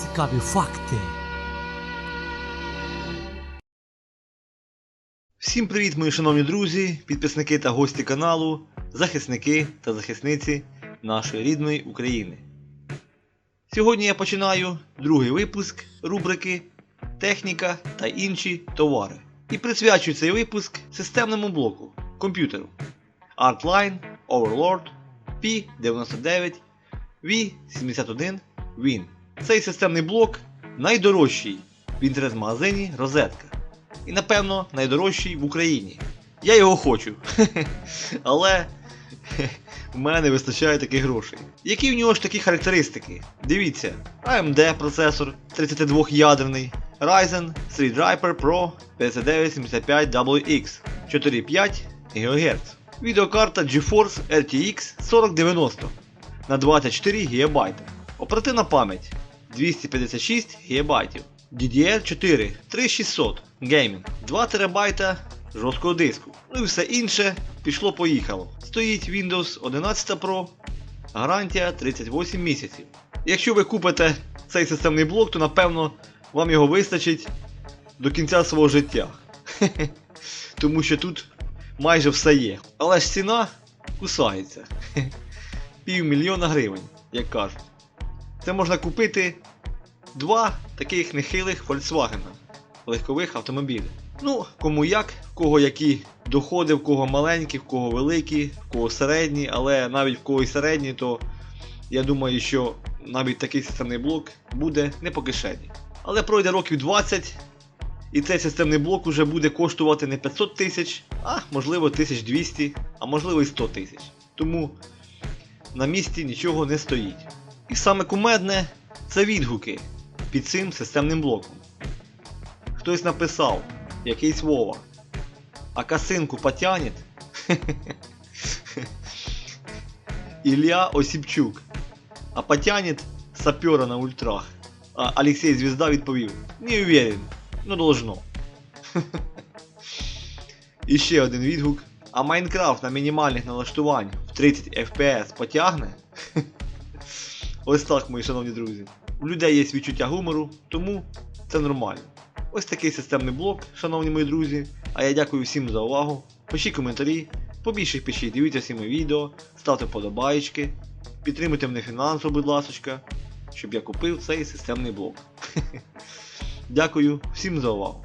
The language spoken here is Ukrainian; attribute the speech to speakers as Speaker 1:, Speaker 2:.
Speaker 1: Цікаві факти.
Speaker 2: Всім привіт, мої шановні друзі, підписники та гості каналу, захисники та захисниці нашої рідної України. Сьогодні я починаю другий випуск рубрики Техніка та інші товари. І присвячую цей випуск системному блоку комп'ютеру Artline Overlord P99 V71 Win. Цей системний блок найдорожчий в інтернет-магазині Розетка і напевно найдорожчий в Україні. Я його хочу. Але в мене не вистачає таких грошей. Які в нього ж такі характеристики? Дивіться, AMD процесор 32-ядерний, Ryzen 3 Driver Pro 5975WX 4,5 ГГц. Відеокарта GeForce RTX 4090 на 24 ГБ. Оперативна пам'ять 256 ГБ. DDR4 3600 геймінг, 2 ТБ жорсткого диску. Ну і все інше пішло-поїхало. Стоїть Windows 11 Pro, гарантія 38 місяців. Якщо ви купите цей системний блок, то напевно вам його вистачить до кінця свого життя. Тому що тут майже все є. Але ж ціна кусається. Півмільйона гривень, як кажуть. Це можна купити два таких нехилих Volkswagen легкових автомобілів. Ну, кому як, в кого які доходи, в кого маленькі, в кого великі, в кого середні, але навіть в кого і середні, то я думаю, що навіть такий системний блок буде не по кишені. Але пройде років 20, і цей системний блок уже буде коштувати не 500 тисяч, а можливо 1200, а можливо і 100 тисяч. Тому на місці нічого не стоїть. І саме кумедне це відгуки під цим системним блоком. Хтось написав, якийсь Вова. А косинку потянет? Ілля Осіпчук. А потянет сапера на ультрах. А Алексей Звізда відповів: Не уверен, но должно. І ще один відгук. А Майнкрафт на мінімальних налаштувань в 30 FPS потягне? Ось так, мої шановні друзі. У людей є відчуття гумору, тому це нормально. Ось такий системний блок, шановні мої друзі. А я дякую всім за увагу. Пишіть коментарі, побільше пишіть, дивіться всі мої відео, ставте вподобайки, підтримуйте мене фінансово, будь ласка, щоб я купив цей системний блок. Дякую всім за увагу.